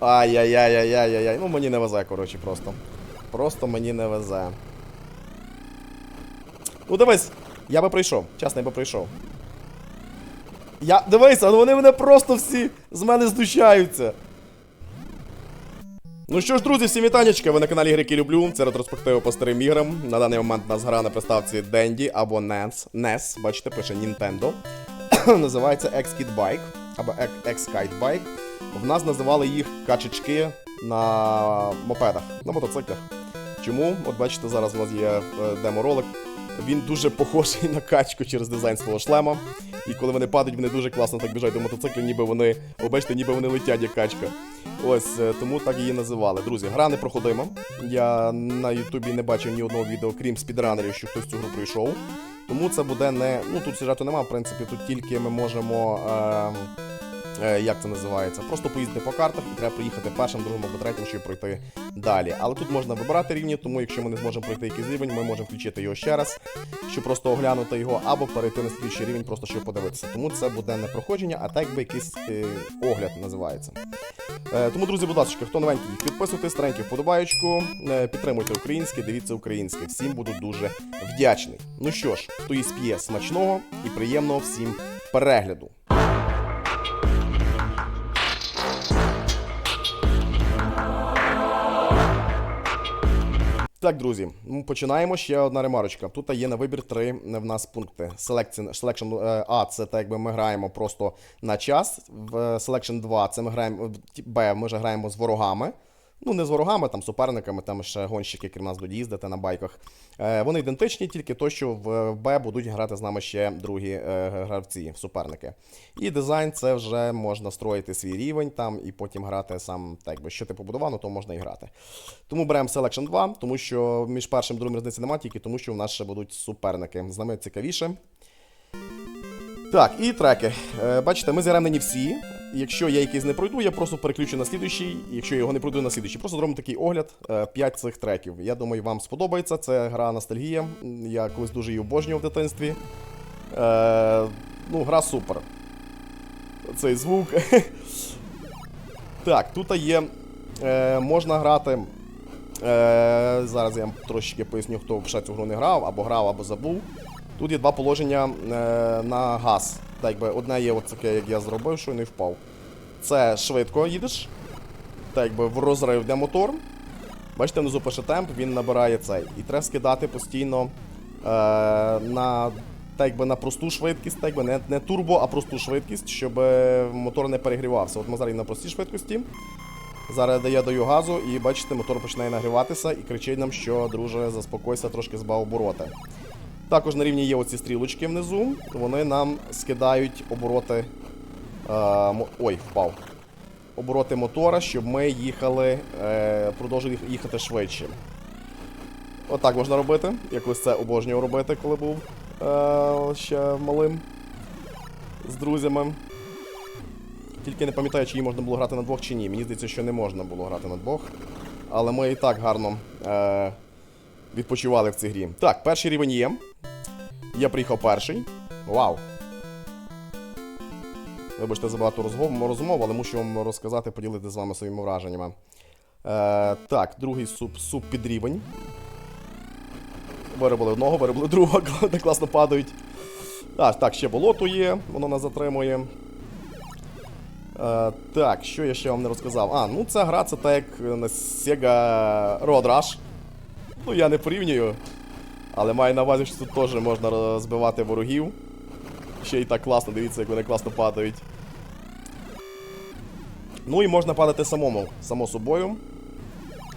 Ай-яй-яй-яй-яй-яй. Ну мені не везе, коротше, просто. Просто мені не везе. Ну дивись, я би прийшов. Чесно, я би прийшов. Я. Дивися, ну вони мене просто всі з мене знущаються. Ну що ж, друзі, всім вітанечка, ви на каналі Грики Люблю. Це ретроспектива по старим іграм. На даний момент у нас гра на приставці Денді або NES. NES, бачите, пише Nintendo. Називається X-Kid Bike або X-Kite Bike. В нас називали їх качечки на мопедах, на мотоциклах. Чому? От бачите, зараз у нас є е, демо-ролик. Він дуже похожий на качку через дизайн свого шлема. І коли вони падають, вони дуже класно так біжать до мотоциклів, ніби вони, о, бачите, ніби вони летять як качка. Ось е, тому так її називали. Друзі, гра непроходима. Я на Ютубі не бачив ні одного відео, крім спідранерів, що хтось цю гру пройшов. Тому це буде не. Ну тут сюжету немає, в принципі, тут тільки ми можемо. Е, як це називається? Просто поїздити по картах і треба проїхати першим, другим або третім, щоб пройти далі. Але тут можна вибирати рівні, тому якщо ми не зможемо пройти якийсь рівень, ми можемо включити його ще раз, щоб просто оглянути його, або перейти на слідчий рівень, просто щоб подивитися. Тому це буде не проходження, а так якби якийсь е, огляд називається. Е, тому, друзі, будь ласка, хто новенький, підписуйтесь, старенький вподобаєчку, е, підтримуйте українське, дивіться українське. Всім буду дуже вдячний. Ну що ж, хто їсть п'є смачного і приємного всім перегляду. Так, друзі, починаємо. Ще одна ремарочка. Тут є на вибір три в нас пункти. Selection, selection A А це так, якби ми граємо просто на час. В е, Selection 2 це ми граємо. Б ми вже граємо з ворогами. Ну, не з ворогами, там суперниками, там ще гонщики, крім нас будуть їздити на байках. Е, вони ідентичні, тільки то, що в Б будуть грати з нами ще другі е, гравці, суперники. І дизайн це вже можна строїти свій рівень там і потім грати сам, так якби, що ти побудував, то можна і грати. Тому беремо Selection 2, тому що між першим і другим різниці немає, тільки тому, що в нас ще будуть суперники. З нами цікавіше. Так, і треки. Е, бачите, ми не всі. Якщо я якийсь не пройду, я просто переключу на слідуючий. Якщо я його не пройду на слідуючий, просто зробимо такий огляд. 5 цих треків. Я думаю, вам сподобається. Це гра ностальгія. Я колись дуже її обожнював в дитинстві. Е, ну, гра супер. Цей звук. так, тут є. Е, можна грати. Е, зараз я вам трошечки поясню, хто ще цю гру не грав, або грав, або забув. Тут є два положення е, на газ. Так якби одне є от таке, як я зробив, що не впав. Це швидко їдеш. Так якби в розрив де мотор. Бачите, внизу пише темп, він набирає цей. І треба скидати постійно е, на так якби на просту швидкість, так якби не, не турбо, а просту швидкість, щоб мотор не перегрівався. От ми зараз на простій швидкості. Зараз я даю газу, і бачите, мотор починає нагріватися і кричить нам, що, друже, заспокойся, трошки збав обороти. Також на рівні є оці стрілочки внизу. Вони нам скидають обороти. Е, ой, впав. Обороти мотора, щоб ми їхали, е, продовжили їхати швидше. Отак можна робити. Якось це обожнював робити, коли був е, ще малим з друзями. Тільки не пам'ятаю, чи її можна було грати на двох чи ні. Мені здається, що не можна було грати на двох. Але ми і так гарно е, відпочивали в цій грі. Так, перший рівень є. Я приїхав перший. Вау. Вибачте за багато розмов, але мушу вам розказати, поділити з вами своїми враженнями. Е, так, другий суп, суп під рівень. Виробили одного, виробили другого, де класно падають. А, так, ще болото є, воно нас затримує. Е, так, що я ще вам не розказав? А, ну ця гра це так як на Sega Road Rush. Ну, я не порівнюю. Але маю на увазі, що тут теж можна розбивати ворогів. Ще й так класно, дивіться, як вони класно падають. Ну і можна падати самому, само собою.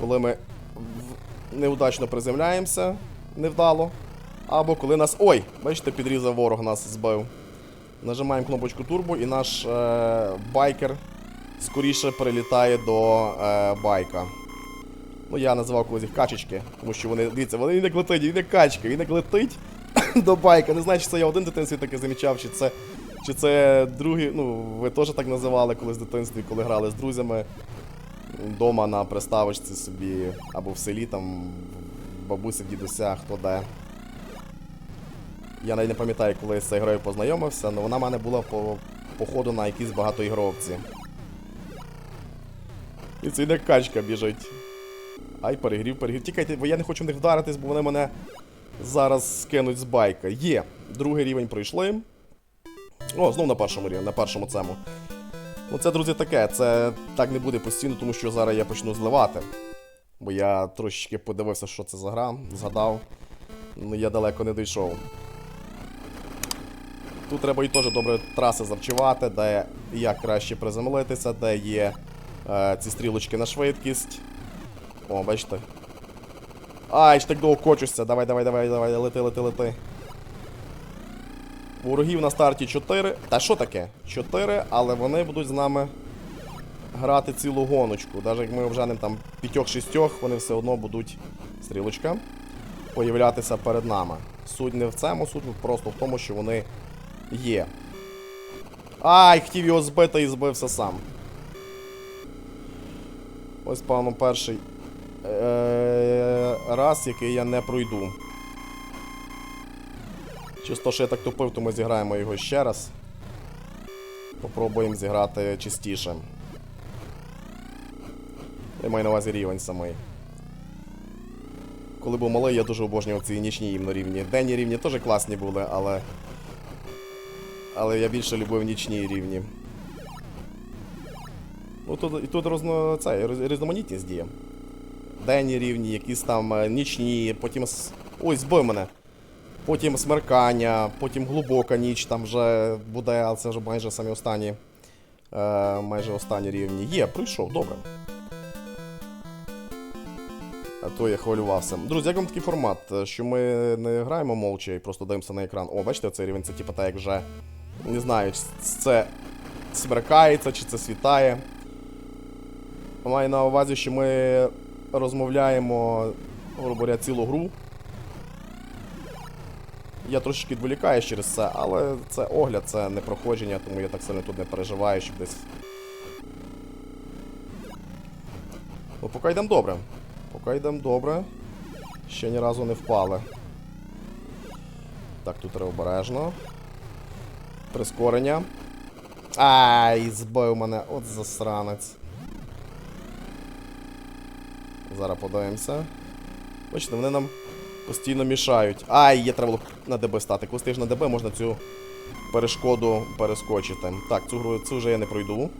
Коли ми неудачно приземляємося, невдало. Або коли нас. Ой! Бачите, підрізав ворог нас збив. Нажимаємо кнопочку турбо і наш е, байкер скоріше прилітає до е, байка. Ну, я називав колись їх качечки, тому що вони, дивіться, вони він як летить, він як качка, він як летить до байка. Не знаю, чи це я один дитинстві таке замічав, чи це, чи це другий, ну, ви теж так називали колись в дитинстві, коли грали з друзями вдома на приставочці собі, або в селі, там, в бабусі, дідуся, хто де. Я навіть не пам'ятаю, коли я з цією грою познайомився, але вона в мене була по, походу на якійсь багатоігровці. І це йде качка біжить. Ай, перегрів, перегрів. Тікайте, бо я не хочу в них вдаритись, бо вони мене зараз скинуть з байка. Є. Другий рівень пройшли. О, знов на першому рівні, на першому цьому. Ну це, друзі, таке. Це так не буде постійно, тому що зараз я почну зливати. Бо я трошечки подивився, що це за гра, згадав. Ну я далеко не дійшов. Тут треба і теж добре траси завчувати, де як краще приземлитися, де є е, ці стрілочки на швидкість. О, бачите. Ай, ж так довго кочуся. Давай, давай, давай, давай, лети, лети, лети. Ворогів на старті 4. Та що таке? 4, але вони будуть з нами грати цілу гоночку. Навіть як ми вже там п'ятьох-шістьох, вони все одно будуть стрілочка появлятися перед нами. Суть не в цьому, суть просто в тому, що вони є. Ай, хотів його збити і збився сам. Ось, певно, перший е- раз, який я не пройду. Чисто, що я так тупив, то ми зіграємо його ще раз. Попробуємо зіграти частіше. Я маю на увазі рівень самий. Коли був малий, я дуже обожнював ці нічні рівні. Денні рівні теж класні були, але. Але я більше любив нічні рівні. Ну тут і тут розно, це, різноманітність діє. Денні рівні, якісь там е, нічні, потім. Ой, збив мене. Потім смеркання, потім глибока ніч там вже буде, але це вже майже самі останні. Е, майже останні рівні. Є, прийшов, добре. А то я хвилювався. Друзі, як вам такий формат? Е, Що ми не граємо мовча і просто дивимося на екран. О, бачите, цей рівень це типу так як вже. Не знаю, чи це смеркається, чи це світає. Маю на увазі, що ми розмовляємо, грубо говоря, цілу гру. Я трошечки відволікаюсь через це, але це огляд, це не проходження, тому я так сильно тут не переживаю, щоб десь. Ну, поки йдемо добре. Поки йдемо добре. Ще ні разу не впали. Так, тут треба обережно. Прискорення. Ай, збив мене, от засранець. Зараз подивимося. Бачите, вони нам постійно мішають. Ай, є треба було на ДБ стати. Коли стаєш на ДБ, можна цю перешкоду перескочити. Так, цю гру цю вже я не пройду.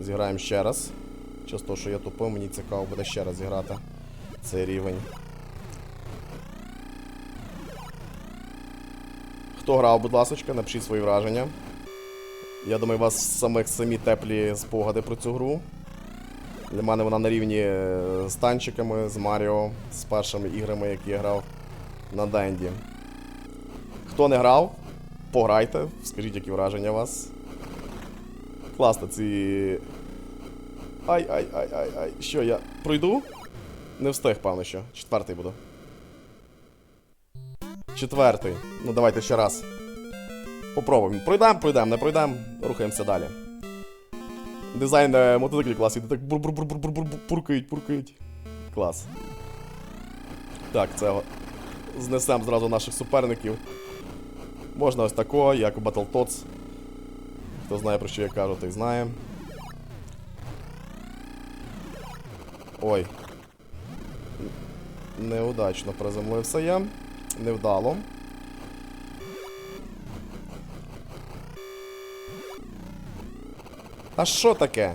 Зіграємо ще раз. Через те, що я тупив, мені цікаво буде ще раз зіграти цей рівень. Хто грав, будь ласочка, напишіть свої враження. Я думаю, у вас самих самі теплі спогади про цю гру. Для мене вона на рівні е, з танчиками, з Маріо, з першими іграми, які я грав на Денді. Хто не грав, пограйте, скажіть, які враження у вас. Класно ці. Ай, ай, ай, ай, ай. Що, я пройду? Не встиг, певно, що. Четвертий буду. Четвертий. Ну давайте ще раз. Попробуємо. Пройдемо, пройдемо, не пройдемо, рухаємося далі. Дизайн е, мотоциклів клас, іде так бур-бур-бур-бур-бур пуркають, пуркають. Клас. Так, це знесем зразу наших суперників. Можна ось такого, як у Battletoads. Хто знає про що я кажу, той знає. Ой. Неудачно приземлився я. Невдало. А що таке?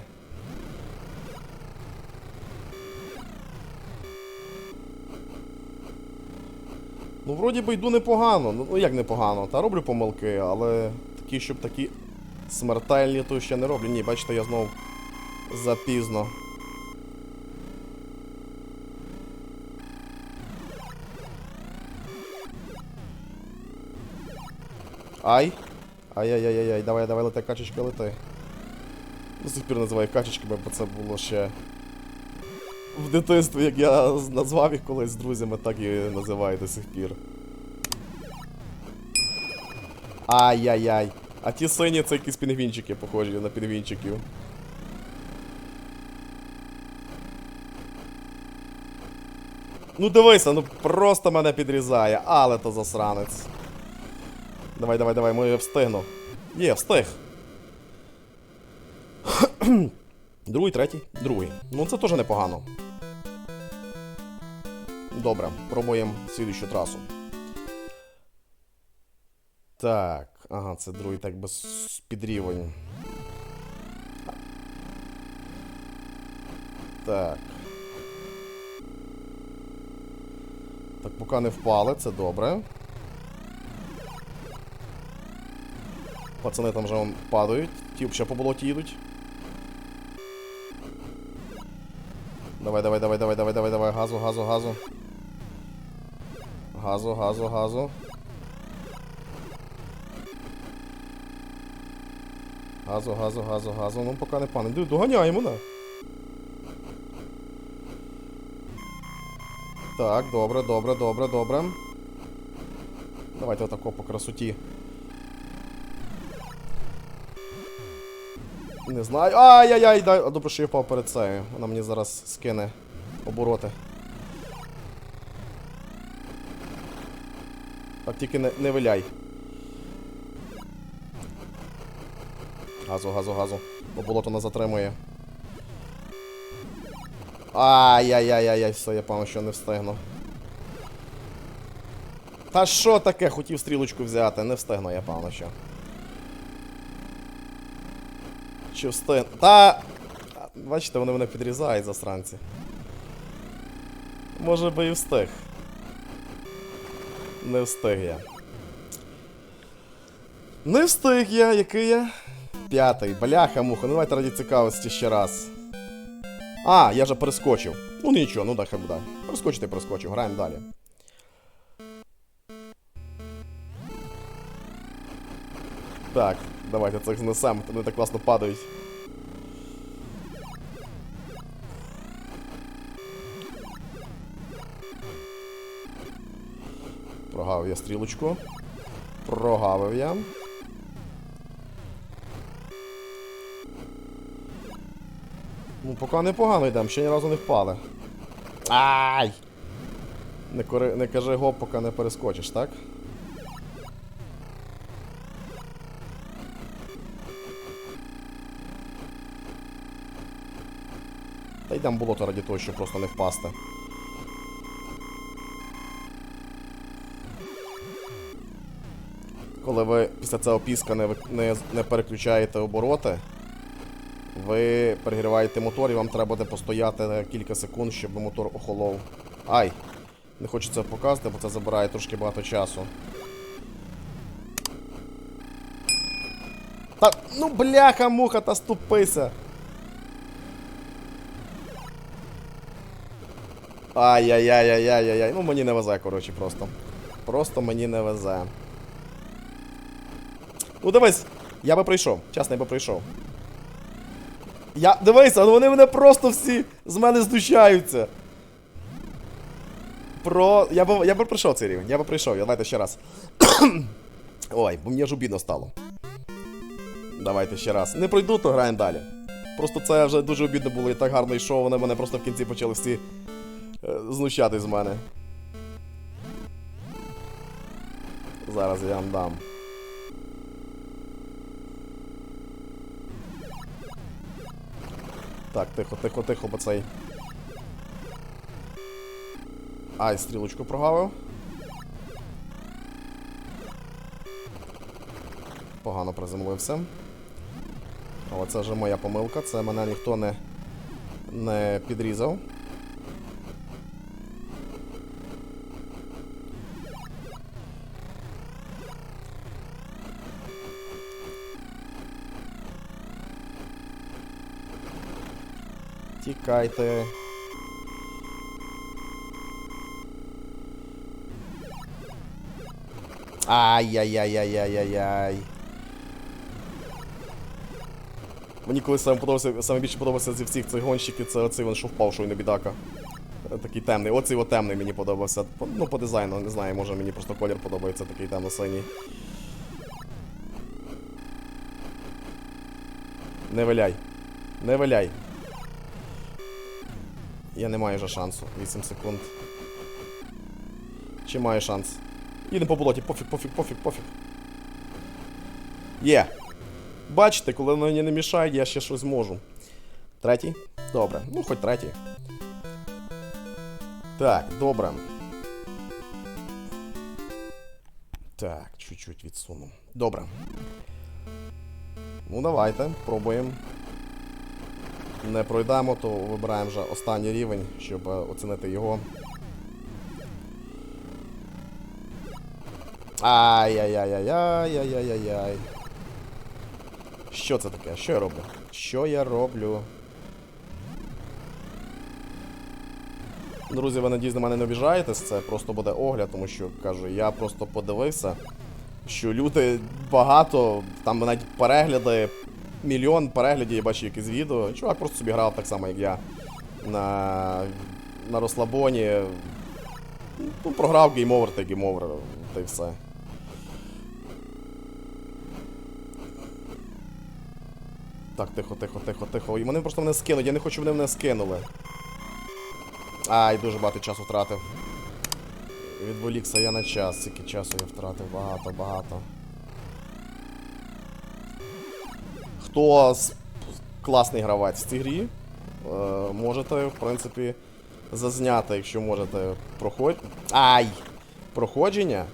Ну, вроді би йду непогано. Ну, як непогано. Та роблю помилки, але такі, щоб такі смертельні, то ще не роблю. Ні, бачите, я знов запізно. Ай! Ай-яй-яй-яй, давай, давай, лети, качечка, лети. До сих пір називаю качечками, бо це було ще в дитинстві, як я назвав їх колись з друзями, так і називаю до сих пір. Ай-яй-яй. А ті сині це якісь пінгвінчики, похожі на пінгвінчиків. Ну дивися, ну просто мене підрізає, але то засранець. Давай, давай, давай, я встигну. Є, встиг. Другий, третій, другий. Ну це теж непогано. Добре, пробуємо слідущу трасу. Так, ага, це другий так без підрівень. Так. Так, поки не впали, це добре. Пацани там вже падають, ті ще по болоті їдуть. Давай, давай, давай, давай, давай, давай, давай, газу, газу, газу. Газу, газу, газу. Газу, газу, газу, газу. Ну поки не пане. Доганяємо, да. Так, добре, добре, добре, добре. Давайте отако по красоті. Не знаю. Ай-яй-яй, дай. Добре, що я впав перед цею. Вона мені зараз скине обороти. Так, тільки не, не виляй. Газу, газу, газу. Бо болото не затримує. Ай-яй-яй-яй, все, я певно, що не встигну. Та що таке? Хотів стрілочку взяти, не встигну, я певно, що. Чи встиг... Та. Бачите, вони мене підрізають засранці. Може би і встиг. Не встиг я. Не встиг я, який я? П'ятий. Бляха муха, ну давайте раді цікавості ще раз. А, я же перескочив. Ну нічого, ну да, хай буде. Перескочити перескочив, граємо далі. Так, давайте цих знесемо, вони так класно падають. Прогавив я стрілочку. Прогавив я. Ну, поки непогано йдемо, ще ні разу не впали. Ай! Не, кори... не кажи гоп, поки не перескочиш, так? Йдемо в болото раді того, щоб просто не впасти. Коли ви після цього піска не, не, не переключаєте обороти, ви перегріваєте мотор і вам треба буде постояти кілька секунд, щоб мотор охолов. Ай! Не хочу це показувати, бо це забирає трошки багато часу. Та ну бляха муха, та ступися! Ай-яй-яй-яй-яй-яй. Ну мені не везе, коротше, просто. Просто мені не везе. Ну дивись, я би прийшов. Чесно, я би прийшов. Я. Дивися, ну вони мене просто всі з мене здущаються. Про. Я би, я би прийшов цей рівень, я би прийшов, давайте ще раз. Ой, бо мені ж обідно стало. Давайте ще раз. Не пройду, то граємо далі. Просто це вже дуже обідно було і так гарно йшов, вони мене просто в кінці почали всі е, знущати з мене. Зараз я вам дам. Так, тихо, тихо, тихо, бо. Ай, стрілочку прогавив. Погано приземлився. Але це вже моя помилка, це мене ніхто не, не підрізав. Тікайте. Ай-яй-яй-яй-яй-яй-яй. Мені колись саме подобався, саме більше подобався зі всіх цих гонщиків, це оцей він, що впав, що бідака. Е, Такий темний. Оцей от темний мені подобався. По- Ну, по дизайну, не знаю, може мені просто колір подобається, такий темно-синій. Не виляй. Не виляй. Я не маю вже шансу. 8 секунд. Чи маю шанс? Їдемо по болоті, пофіг, пофіг, пофіг, пофіг. Є. Бачите, коли мені не мішають, я ще щось можу. Третій? Добре, ну хоч третій. Так, добре. Так, чуть-чуть відсуну. Добре. Ну, давайте, пробуємо. Не пройдемо, то вибираємо вже останній рівень, щоб е, оцінити його. Ай-яй-яй-яй-яй-яй-яй-яй. Що це таке? Що я роблю? Що я роблю? Друзі, ви надіюсь, на мене не обіжаєтесь, це просто буде огляд, тому що кажу, я просто подивився, що люди багато, там навіть перегляди, мільйон переглядів, я бачу якесь відео. Чувак просто собі грав так само, як я на, на розслабоні. Ну, програв геймовер та геймовер, та й все. Так, тихо, тихо, тихо, тихо. І вони просто мене скинуть, я не хочу, щоб вони мене скинули. Ай, дуже багато часу втратив. Відволікся я на час, скільки часу я втратив, багато, багато. Хто класний гравець в цій грі, е, можете, в принципі, зазняти, якщо можете проход... Ай! Проходження.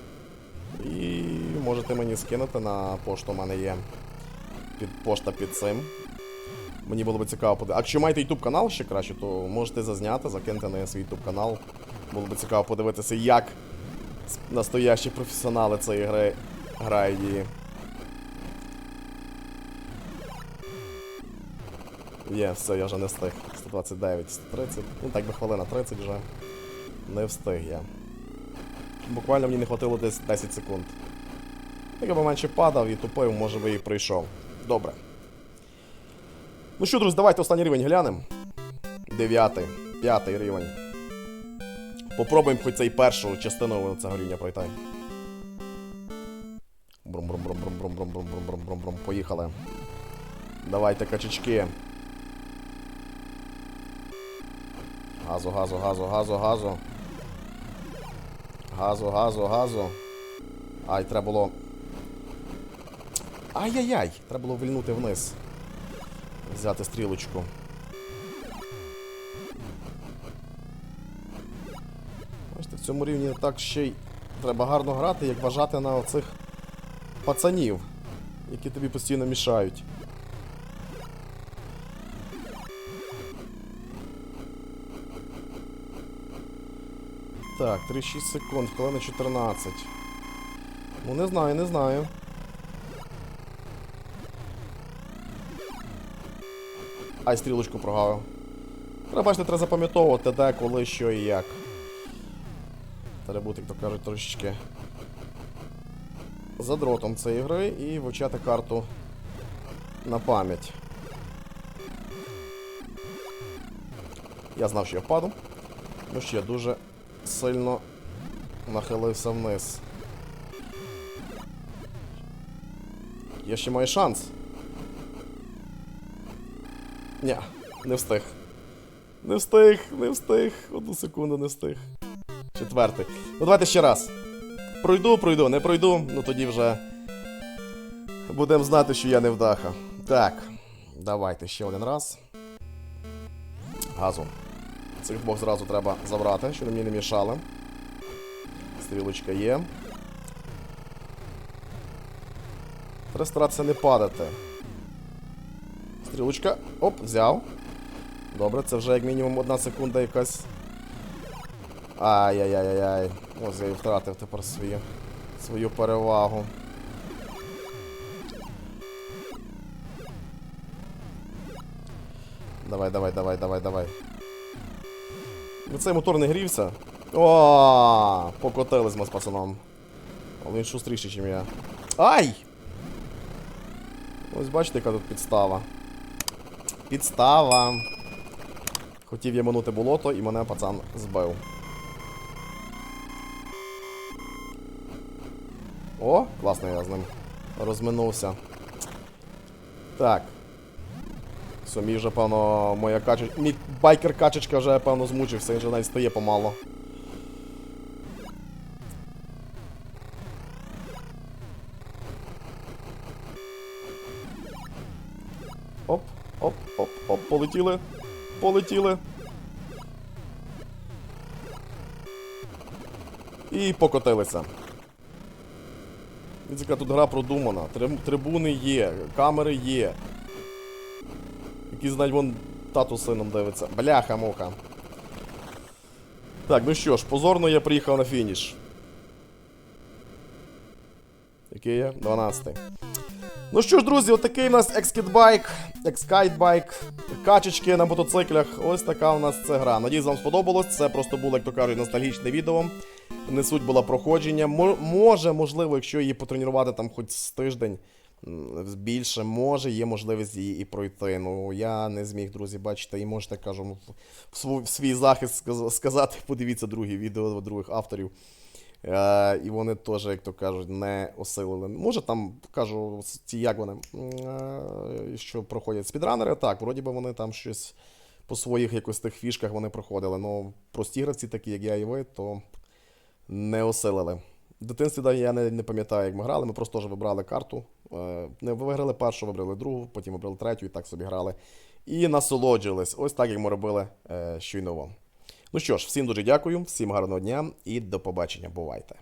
І можете мені скинути на пошту, у мене є під пошта під цим. Мені було б цікаво подивитися. Якщо маєте YouTube канал ще краще, то можете зазняти, закинути на свій YouTube канал. Було б цікаво подивитися, як настоящі професіонали цієї гри грають її. Є, все, я вже не встиг. 129, 130. Ну так би хвилина 30 вже. Не встиг я. Буквально мені не хватило десь 10 секунд. Якби менше падав і тупив, може би і прийшов. Добре. Ну що, друзі, давайте останній рівень глянемо. Дев'ятий, п'ятий рівень. Попробуємо хоч цей першу частину цього рівня пройти. Брум-брум-брум-брум-брум-брум-брум-брум-брум-брум-брум. Поїхали. Давайте качечки. Газу, газу, газу, газу, газу. Газу, газу, газу. Ай, треба було. Ай-яй-яй! Треба було вильнути вниз. Взяти стрілочку. Бачите, в цьому рівні так ще й треба гарно грати, як вважати на оцих пацанів, які тобі постійно мішають. Так, 3-6 секунд, хвилина 14. Ну не знаю, не знаю. Ай, стрілочку прогавив. Треба бачити, треба запам'ятовувати, де, коли, що і як. Треба бути, як то кажуть, трошечки за дротом цієї гри і вивчати карту на пам'ять. Я знав, що я впаду. Ну я дуже сильно нахилився вниз. Я ще маю шанс. Ні, не встиг. Не встиг, не встиг. Одну секунду не встиг. Четвертий. Ну давайте ще раз. Пройду, пройду, не пройду, ну тоді вже будемо знати, що я не вдаха. Так, давайте ще один раз. Газу. Цих двох зразу треба забрати, щоб мені не мішали. Стрілочка є. Треба старатися не падати. Стрілочка. Оп, взяв. Добре, це вже як мінімум одна секунда якась. Ай-яй-яй-яй. Ось я і втратив тепер свою, свою перевагу. Давай, давай, давай, давай, давай. Ну цей мотор не грівся. О, покотились ми з пацаном. Але він шустріший, ніж я. Ай! Ось бачите, яка тут підстава. Підстава. Хотів я минути болото і мене пацан збив. О, класно я з ним розминувся. Так. Все, мій вже, певно, моя качечка. Мій байкер-качечка вже, певно, змучився, він вже навіть стає помало. Оп, Оп, оп, оп, полетіли. Полетіли. І покотилися. Дивіться, тут гра продумана. Трибуни є, камери є. Якийсь навіть вон тату сином дивиться. Бляха-муха. Так, ну що ж, позорно я приїхав на фініш. Який я? 12. Ну що ж, друзі, отакий у нас екскітбайк, екскайтбайк, качечки на мотоциклях. Ось така у нас це гра. Надіюсь, вам сподобалось. Це просто було, як то кажуть, ностальгічне відео. Не суть була проходження. Мо- може, можливо, якщо її потренувати там хоч з тиждень більше, може, є можливість її і пройти. Ну, я не зміг, друзі, бачите, і можете, кажу, в- в свій, захист сказати, подивіться другі відео других авторів. Е, і вони теж, як то кажуть, не осилили. Може там, кажу, ті як вони, е, що проходять спідранери, так, вроді би вони там щось по своїх якось тих фішках вони проходили. Ну, прості гравці, такі як я і ви, то не осилили. В дитинстві да, я не, не пам'ятаю, як ми грали. Ми просто теж вибрали карту. Е, Не виграли першу, вибрали другу, потім вибрали третю і так собі грали. І насолоджувались. Ось так, як ми робили е, щойно. вам. Ну що ж, всім дуже дякую, всім гарного дня і до побачення. Бувайте!